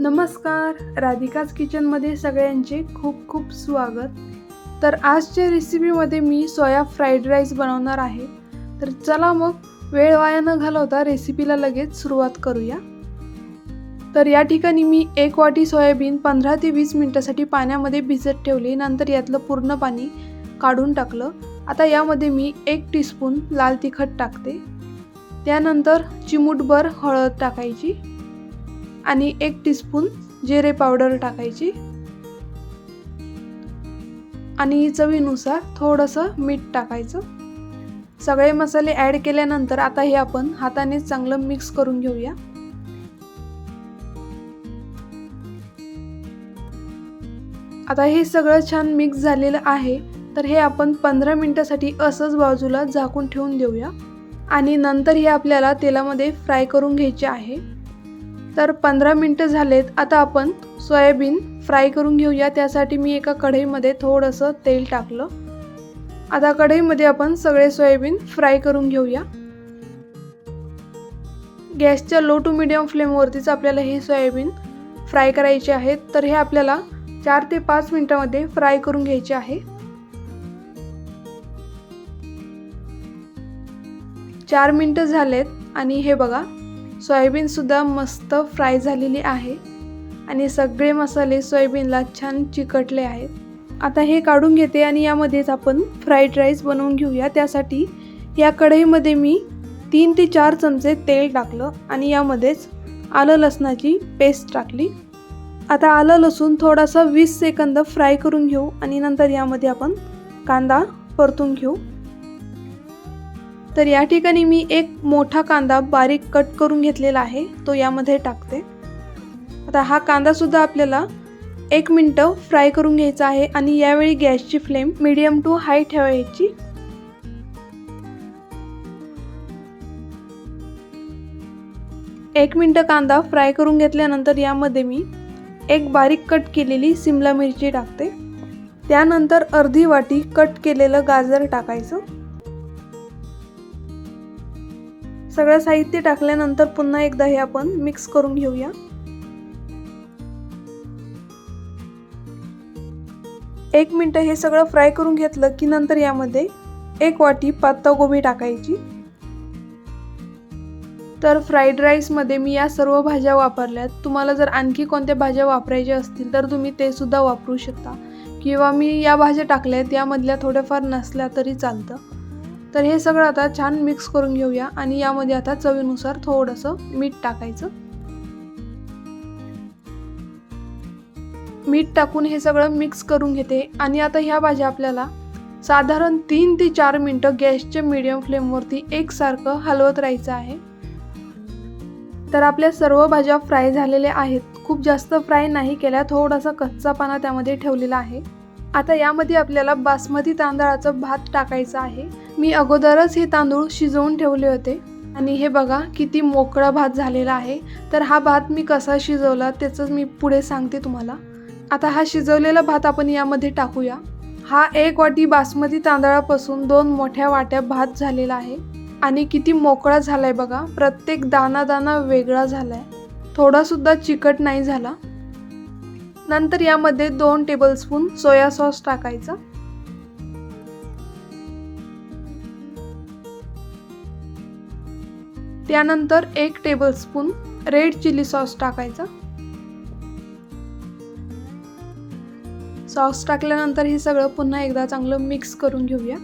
नमस्कार. राधिकाज किचनमध्ये सगळ्यांचे खूप खूप स्वागत. तर आजच्या रेसिपीमध्ये मी सोया फ्राईड राईस बनवणार आहे. तर चला मग वेळ वाया न घालवता रेसिपीला लगेच सुरुवात करूया. तर या ठिकाणी मी एक वाटी सोयाबीन पंधरा ते वीस मिनटासाठी पाण्यामध्ये भिजत ठेवले. नंतर यातलं पूर्ण पाणी काढून टाकलं. आता यामध्ये मी एक टीस्पून लाल तिखट टाकते. त्यानंतर चिमूटभर हळद टाकायची. आणि एक टीस्पून जिरे पावडर टाकायची. आणि चवीनुसार थोडंसं मीठ टाकायचं. सगळे मसाले ॲड केल्यानंतर आता हे आपण हाताने चांगलं मिक्स करून घेऊया. आता हे सगळं छान मिक्स झालेलं आहे तर हे आपण पंधरा मिनटासाठी असंच बाजूला झाकून ठेवून देऊया. आणि नंतर हे आपल्याला तेलामध्ये फ्राय करून घ्यायचे आहे. तर पंधरा मिनटं झालेत. आता आपण सोयाबीन फ्राय करून घेऊया. त्यासाठी मी एका कढईमध्ये थोडंसं तेल टाकलं. आता कढईमध्ये आपण सगळे सोयाबीन फ्राय करून घेऊया. गॅसच्या लो टू मिडियम फ्लेमवरतीच आपल्याला हे सोयाबीन फ्राय करायचे आहेत. तर हे आपल्याला चार ते पाच मिनटामध्ये फ्राय करून घ्यायचे आहे. चार मिनटं झालेत आणि हे बघा सोयाबीनसुद्धा मस्त फ्राय झालेली आहे. आणि सगळे मसाले सोयाबीनला छान चिकटले आहेत. आता हे काढून घेते आणि यामध्येच आपण फ्राईड राईस बनवून घेऊया. त्यासाठी या कढईमध्ये मी तीन ते चार चमचे तेल टाकलं आणि यामध्येच आलं लसणाची पेस्ट टाकली. आता आलं लसूण थोडासा वीस सेकंद फ्राय करून घेऊ आणि नंतर यामध्ये आपण कांदा परतून घेऊ. तर या ठिकाणी मी एक मोठा कांदा बारीक कट करून घेतलेला आहे तो यामध्ये टाकते. आता हा कांदासुद्धा आपल्याला एक मिनटं फ्राय करून घ्यायचा आहे आणि यावेळी गॅसची फ्लेम मिडियम टू हाय ठेवायची. एक मिनटं कांदा फ्राय करून घेतल्यानंतर यामध्ये मी एक बारीक कट केलेली सिमला मिरची टाकते. त्यानंतर अर्धी वाटी कट केलेलं गाजर टाकायचं. सगळं साहित्य टाकल्यानंतर पुन्हा एकदा हे आपण मिक्स करून घेऊया. एक मिनटं हे सगळं फ्राय करून घेतलं की नंतर यामध्ये एक वाटी गोबी टाकायची. तर फ्राईड राईसमध्ये मी या सर्व भाज्या वापरल्यात. तुम्हाला जर आणखी कोणत्या भाज्या वापरायच्या असतील तर तुम्ही ते सुद्धा वापरू शकता. किंवा मी या भाज्या टाकल्यात यामधल्या थोड्याफार नसल्या तरी चालतं. तर हे सगळं आता छान मिक्स करून घेऊया आणि यामध्ये आता चवीनुसार थोडंसं मीठ टाकायचं. मीठ टाकून हे सगळं मिक्स करून घेते. आणि आता ह्या भाज्या आपल्याला साधारण तीन ते चार मिनटं गॅसच्या मिडियम फ्लेमवरती एकसारखं हलवत राहायचं आहे. तर आपल्या सर्व भाज्या फ्राय झालेल्या आहेत. खूप जास्त फ्राय नाही केल्या थोडासा कच्चा पाना त्यामध्ये ठेवलेला आहे. आता यामध्ये आपल्याला बासमती तांदळाचं भात टाकायचं आहे. मी अगोदरच हे तांदूळ शिजवून ठेवले होते. आणि हे बघा किती मोकळा भात झालेला आहे. तर हा भात मी कसा शिजवला त्याचं मी पुढे सांगते तुम्हाला. आता हा शिजवलेला भात आपण यामध्ये टाकूया. हा एक वाटी बासमती तांदळापासून दोन मोठ्या वाट्या भात झालेला आहे. आणि किती मोकळा झालाय बघा प्रत्येक दाना दाना वेगळा झालाय. आहे थोडासुद्धा चिकट नाही झाला. नंतर यामध्ये दोन टेबलस्पून सोया सॉस टाकायचा. त्यानंतर एक टेबलस्पून रेड चिली सॉस टाकायचा. सॉस टाकल्यानंतर हे सगळं पुन्हा एकदा चांगलं मिक्स करून घेऊया.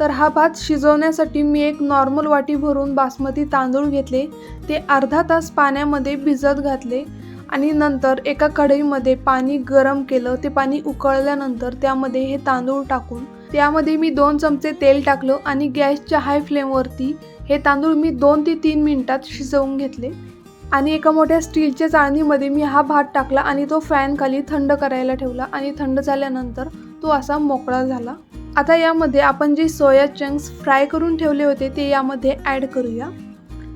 तर हा भात शिजवण्यासाठी मी एक नॉर्मल वाटी भरून बासमती तांदूळ घेतले ते अर्धा तास पाण्यामध्ये भिजत घातले आणि नंतर एका कढईमध्ये पाणी गरम केलं ते पाणी उकळल्यानंतर त्यामध्ये हे तांदूळ टाकून त्यामध्ये मी दोन चमचे तेल टाकलं आणि गॅसच्या हाय फ्लेमवरती हे तांदूळ मी दोन ते तीन मिनटात शिजवून घेतले आणि एका मोठ्या स्टीलच्या चाळणीमध्ये मी हा भात टाकला आणि तो फॅनखाली थंड करायला ठेवला आणि थंड झाल्यानंतर तो असा मोकळा झाला. आता यामध्ये आपण जे सोया चंक्स फ्राय करून ठेवले होते ते यामध्ये ॲड करूया.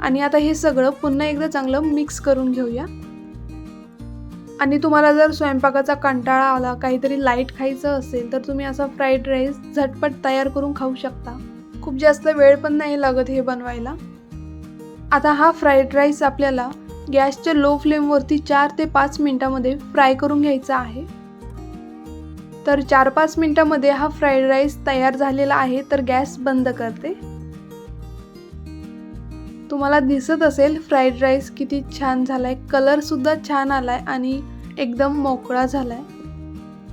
आणि आता हे सगळं पुन्हा एकदा चांगलं मिक्स करून घेऊया. आणि तुम्हाला जर स्वयंपाकाचा कंटाळा आला काहीतरी लाइट खायचं असेल तर तुम्ही असा फ्राईड राईस झटपट तयार करून खाऊ शकता. खूप जास्त वेळ पण नाही लागत हे बनवायला. आता हा फ्राईड राईस आपल्याला गॅसच्या लो फ्लेमवरती चार ते पाच मिनटामध्ये फ्राय करून घ्यायचा आहे. तर चार पाच मिनटामध्ये हा फ्राईड राईस तयार झालेला आहे तर गॅस बंद करते. तुम्हाला दिसत असेल फ्राईड राईस किती छान झालाय कलरसुद्धा छान आलाय आणि एकदम मोकळा झालाय.